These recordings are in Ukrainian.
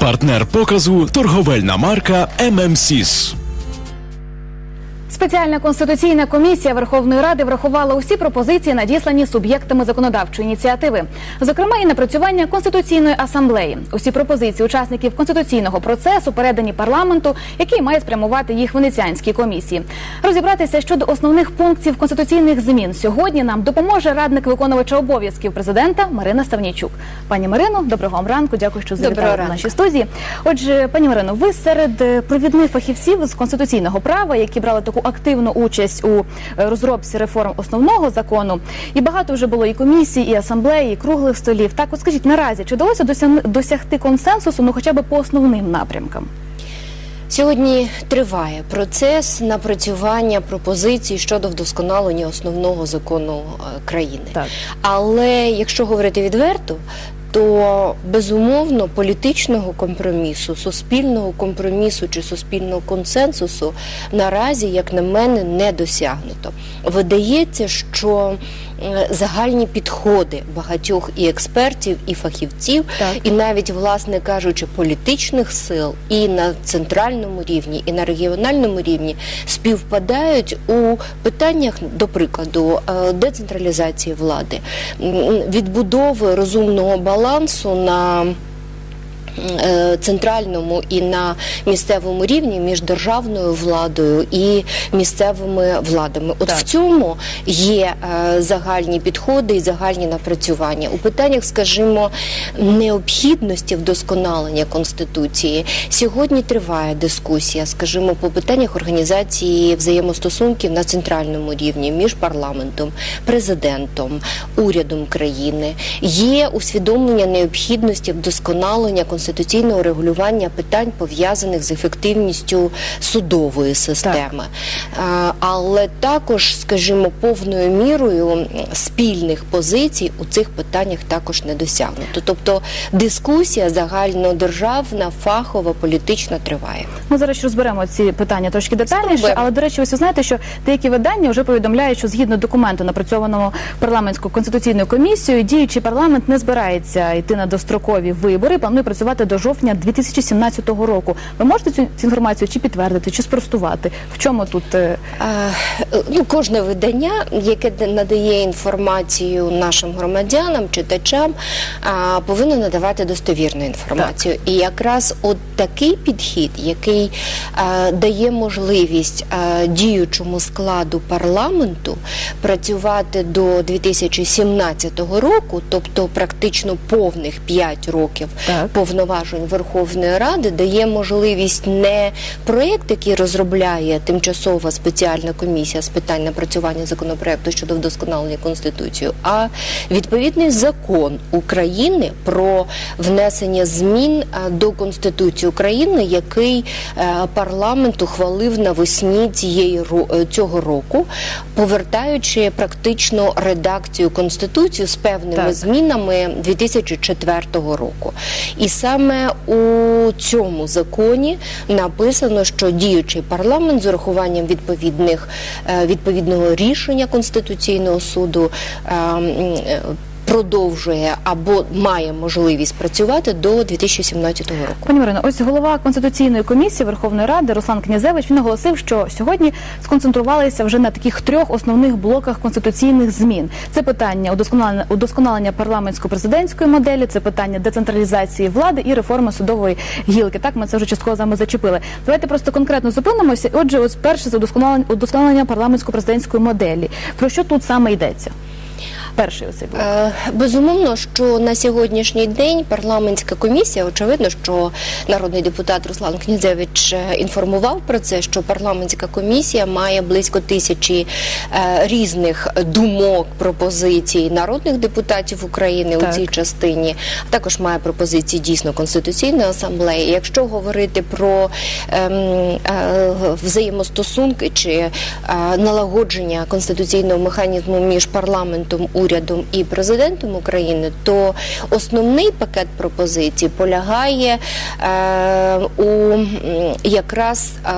Партнер показу торговельна марка ММСІС. Спеціальна конституційна комісія Верховної Ради врахувала усі пропозиції, надіслані суб'єктами законодавчої ініціативи, зокрема і напрацювання конституційної асамблеї. Усі пропозиції учасників конституційного процесу передані парламенту, який має спрямувати їх венеціанській комісії. Розібратися щодо основних пунктів конституційних змін сьогодні нам допоможе радник виконувача обов'язків президента Марина Ставнійчук. Пані Марино, доброго вам ранку. Дякую, що завітали до нашій студії. Отже, пані Марино, ви серед провідних фахівців з конституційного права, які брали таку активну участь у е, розробці реформ основного закону, і багато вже було і комісій, і асамблеї, і круглих столів. Так, от скажіть, наразі чи вдалося досяг- досягти консенсусу, ну хоча б по основним напрямкам? Сьогодні триває процес напрацювання пропозицій щодо вдосконалення основного закону е, країни. Так. Але якщо говорити відверто, то безумовно політичного компромісу, суспільного компромісу чи суспільного консенсусу наразі, як на мене, не досягнуто. Видається, що загальні підходи багатьох і експертів, і фахівців, Так. і навіть, власне кажучи, політичних сил і на центральному рівні, і на регіональному рівні співпадають у питаннях, до прикладу, е, децентралізації влади, відбудови розумного балансу на е, Центральному і на місцевому рівні між державною владою і місцевими владами, от Так. в цьому є е, загальні підходи і загальні напрацювання у питаннях, скажімо, необхідності вдосконалення конституції. Сьогодні триває дискусія, скажімо, по питаннях організації взаємостосунків на центральному рівні між парламентом, президентом, урядом країни. Є усвідомлення необхідності вдосконалення конституційного регулювання питань пов'язаних з ефективністю судової системи, Е, але також, скажімо, повною мірою спільних позицій у цих питаннях також не досягнуто. Тобто дискусія загальнодержавна, фахова, політична триває. Ми зараз розберемо ці питання трошки детальніше. Спробуємо. Але до речі, ось ви знаєте, що деякі видання вже повідомляють, що згідно документу, напрацьованого парламентською конституційною комісією, діючий парламент не збирається йти на дострокові вибори. Планує працювати до жовтня 2017 року. Ви можете цю, цю інформацію чи підтвердити, чи спростувати? В чому тут е, Ну, кожне видання, яке надає інформацію нашим громадянам, читачам, повинно надавати достовірну інформацію. І якраз от такий підхід, який дає можливість діючому складу парламенту працювати до 2017 року, тобто практично повних 5 років Так. Повноважень Верховної Ради дає можливість не проєкт, який розробляє тимчасова спеціальна комісія з питань напрацювання законопроекту щодо вдосконалення Конституції, а відповідний закон України про внесення змін е, до Конституції України, який е, парламент ухвалив навесні цієї е, цього року, повертаючи практично редакцію Конституції з певними Так. змінами 2004 року. І саме у цьому законі написано, що діючий парламент з урахуванням відповідних е, відповідного рішення Конституційного суду е, м, е, продовжує або має можливість працювати до 2017 року. Пані Марино, ось голова конституційної комісії Верховної Ради Руслан Князевич він оголосив, що сьогодні сконцентрувалися вже на таких трьох основних блоках конституційних змін. Це питання удосконалення, удосконалення парламентсько-президентської моделі, це питання децентралізації влади і реформи судової гілки. Так ми це вже частково з вами зачепили. Давайте просто конкретно зупинимося. Отже, ось перше це удосконалення, удосконалення парламентсько-президентської моделі. Про що тут саме йдеться? Перший оцей блок. Е, Безумовно, що на сьогоднішній день парламентська комісія, очевидно, що народний депутат Руслан Князевич е, інформував про це, що парламентська комісія має близько тисячі е, різних думок, пропозицій народних депутатів України Так. у цій частині. а Також має пропозиції дійсно конституційної асамблеї. Якщо говорити про ем, е, взаємостосунки чи е, налагодження конституційного механізму між парламентом, урядом і президентом України, то основний пакет пропозицій полягає е, у якраз е,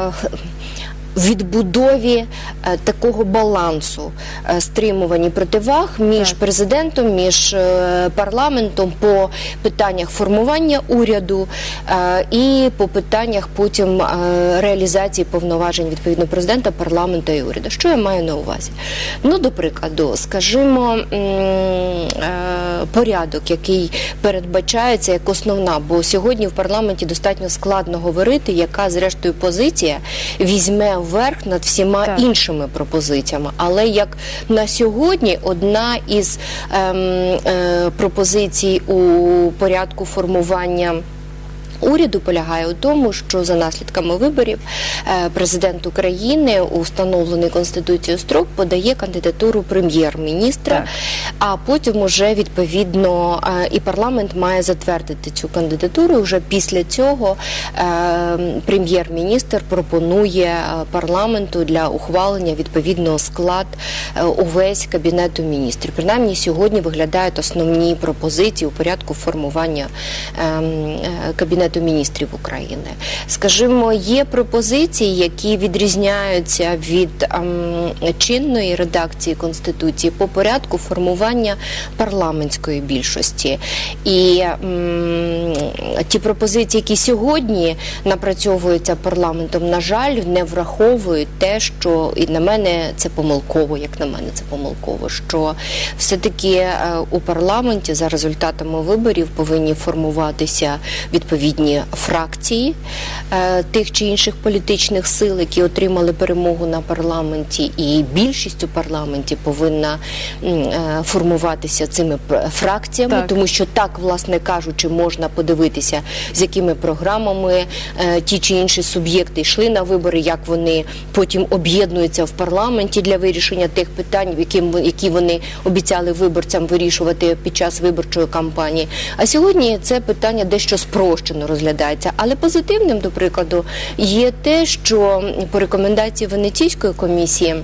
відбудові е, такого балансу, е, стримуванні противаг між Так. президентом, між е, парламентом по питаннях формування уряду і по питаннях потім реалізації повноважень відповідно президента, парламенту і уряду. Що я маю на увазі? Ну, до прикладу, скажімо, порядок, який передбачається як основна, бо сьогодні в парламенті достатньо складно говорити, яка зрештою позиція візьме верх над всіма Так. іншими пропозиціями. Але як на сьогодні одна із ем, е, пропозицій у порядку формування. Уряду полягає у тому, що за наслідками виборів е, президент України у встановлений конституцією строк подає кандидатуру прем'єр-міністра, а потім уже відповідно е, і парламент має затвердити цю кандидатуру. Вже після цього е, прем'єр-міністр пропонує парламенту для ухвалення відповідного склад увесь кабінету міністрів. Принаймні сьогодні виглядають основні пропозиції у порядку формування ем, е, кабінету міністрів України. Скажімо, є пропозиції, які відрізняються від ем, чинної редакції конституції по порядку формування парламентської більшості. І м, ті пропозиції, які сьогодні напрацьовуються парламентом, на жаль, не враховують те, що і на мене це помилково, як на мене це помилково, що все-таки е, у парламенті за результатами виборів повинні формуватися відповідні фракції е, тих чи інших політичних сил, які отримали перемогу на парламенті, і більшість у парламенті повинна е, формуватися цими фракціями, Так. тому що так, власне кажучи, можна подивитися, з якими програмами е, ті чи інші суб'єкти йшли на вибори, як вони потім об'єднуються в парламенті для вирішення тих питань, які вони обіцяли виборцям вирішувати під час виборчої кампанії. А сьогодні це питання дещо спрощено розглядається. Але позитивним, до прикладу, є те, що по рекомендації Венеційської комісії.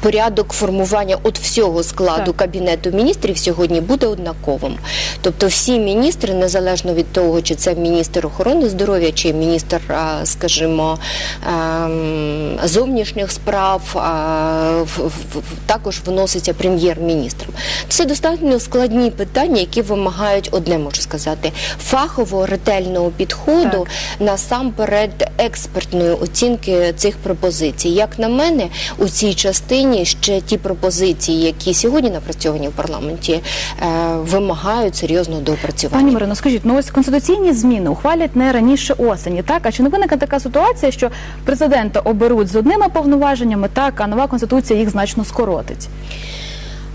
Порядок формування от всього складу Так. кабінету міністрів сьогодні буде однаковим. Тобто всі міністри, незалежно від того, чи це міністр охорони здоров'я, чи міністр, скажімо, ем, зовнішніх справ, також вноситься прем'єр-міністром. Це достатньо складні питання, які вимагають одне, можу сказати, фахово ретельного підходу Так. насамперед експертної оцінки цих пропозицій. Як на мене, у цій частині ще ті пропозиції, які сьогодні напрацьовані в парламенті, е, вимагають серйозного доопрацювання. Пані Марино, скажіть, ну ось конституційні зміни ухвалять не раніше осені, так? А чи не виникне така ситуація, що президента оберуть з одними повноваженнями, так, а нова конституція їх значно скоротить?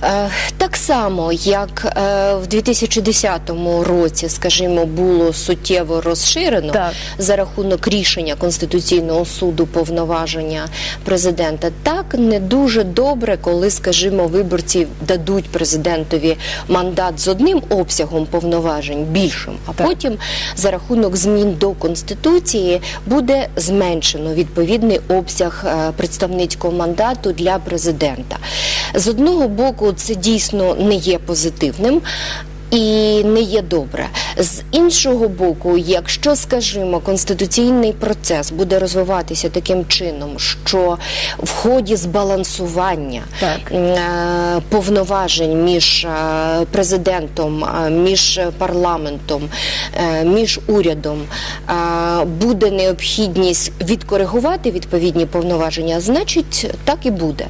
Е, Так само, як е, в 2010 році, скажімо, було суттєво розширено Так. за рахунок рішення Конституційного суду повноваження президента, так не дуже добре, коли, скажімо, виборці дадуть президентові мандат з одним обсягом повноважень більшим, а Так. потім за рахунок змін до конституції буде зменшено відповідний обсяг е, представницького мандату для президента. З одного боку, це дійсно не є позитивним. І не є добре. З іншого боку, якщо, скажімо, конституційний процес буде розвиватися таким чином, що в ході збалансування Так. е, повноважень між е, президентом, е, між парламентом, між урядом буде необхідність відкоригувати відповідні повноваження, значить так і буде.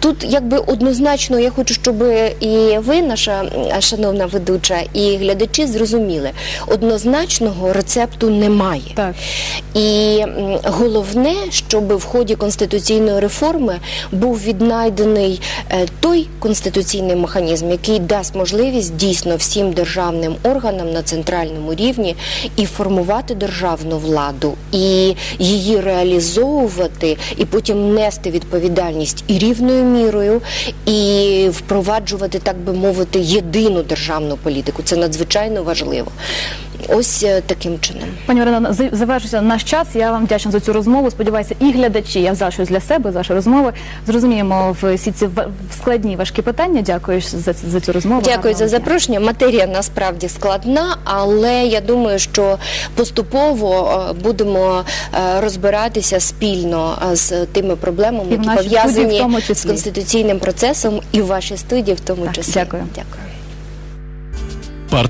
Тут якби однозначно я хочу, щоб і ви, наша шановна ведуча, і глядачі зрозуміли, однозначного рецепту немає. Так. І головне, щоб в ході конституційної реформи був віднайдений е, той конституційний механізм, який дасть можливість дійсно всім державним органам на центральному рівні і формувати державну владу, і її реалізовувати, і потім нести відповідальність і рівною мірою, і впроваджувати, так би мовити, єдину державну політику політику. Це надзвичайно важливо. Ось е, таким чином. Пані Ірина, з- завершується наш час. Я вам вдячна за цю розмову. Сподіваюся, і глядачі, я взяла щось для себе з вашої розмови. Зрозуміємо всі ці складні важкі питання. Дякую за, за цю розмову. Дякую за запрошення. Матерія насправді складна, але я думаю, що поступово е, будемо е, розбиратися спільно з тими проблемами, які пов'язані з конституційним процесом, і в вашій студії в тому Так, числі. дякую. Дякую. Партнер